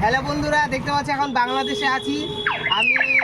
Hello বন্ধুরা, দেখতে পাচ্ছি এখন বাংলাদেশে আছি। আমি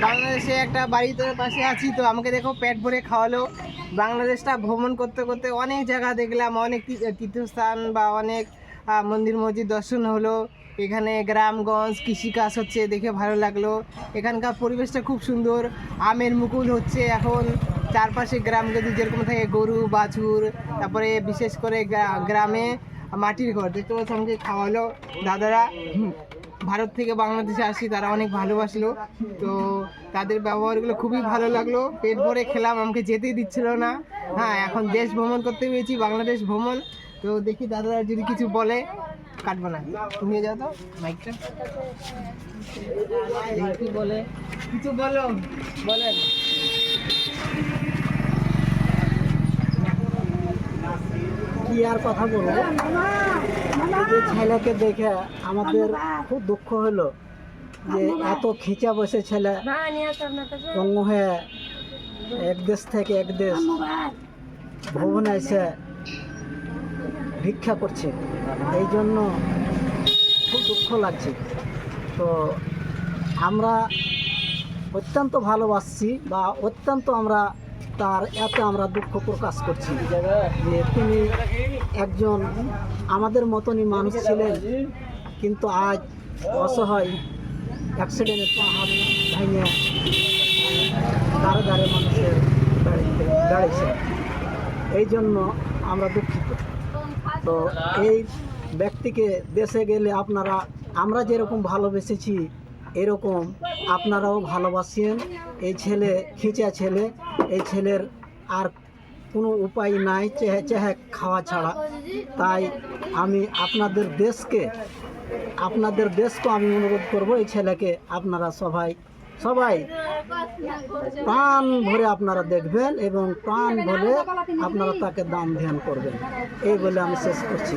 বাংলাদেশে একটা বাড়িতে পাশে আছি, তো আমাকে দেখো পেট ভরে খাওয়ালো। বাংলাদেশটা ভ্রমণ করতে করতে অনেক জায়গা দেখলাম, অনেক তীর্থ- তীর্থস্থান বা অনেক মন্দির মসজিদ দর্শন হলো। এখানে গ্রামগঞ্জ কৃষিকাজ হচ্ছে দেখে ভালো লাগল। এখানকার পরিবেশটা খুব সুন্দর, আমের মুকুল হচ্ছে এখন। চারপাশে গ্রাম যদি যেরকম থাকে গরু, বাছুর, তারপরে বিশেষ করে গ্রা- গ্রামে মাটির ঘর। দেখতে পাচ্ছি আমাকে খাওয়ালো দাদারা। ভারত থেকে বাংলাদেশে আসি তারা অনেক ভালোবাসলো। তো তাদের ব্যবহারগুলো খুবই ভালো লাগল। পেট ভরে খেলাম আমাকে যেতেই দিচ্ছিল না। হ্যাঁ এখন দেশ ভ্রমণ করতে পেরেছি বাংলাদেশ ভ্রমণ। তো দেখি দাদারা যদি কিছু বলে কাটবো না। নিয়ে যাও তো মাইকটা। কি বলে? কিছু বলো বলেন। আর কথা বলব? ছেলেকে দেখে আমাদের খুব দুঃখ হলো যে এত খিচা বসে ছেলে অঙ্গ হয়ে এক দেশ থেকে এক দেশ ভবনে এসে ভিক্ষা করছে। এই জন্য খুব দুঃখ লাগছে। তো আমরা অত্যন্ত ভালোবাসছি বা অত্যন্ত আমরা তার এত আমরা দুঃখ প্রকাশ করছি যে তিনি একজন আমাদের মতনই মানুষ ছিলেন, কিন্তু আজ অসহায় অ্যাক্সিডেন্টে পা হাত ভেঙে ধারে ধারে মানুষের দাঁড়িয়ে দাঁড়িয়েছে। এই জন্য আমরা দুঃখিত। তো এই ব্যক্তিকে দেশে গেলে আপনারা, আমরা যেরকম ভালোবেসেছি এরকম আপনারাও ভালোবাসেন। এই ছেলে, খিচা ছেলে, এই ছেলের আর কোনো উপায় নাই, চেহে চেহে খাওয়া ছাড়া। তাই আমি আপনাদের দেশকে আপনাদের দেশকে আমি অনুরোধ করব, এই ছেলেকে আপনারা সবাই সবাই প্রাণ ভরে আপনারা দেখবেন এবং প্রাণ ভরে আপনারা তাকে দান ধ্যান করবেন। এই বলে আমি শেষ করছি।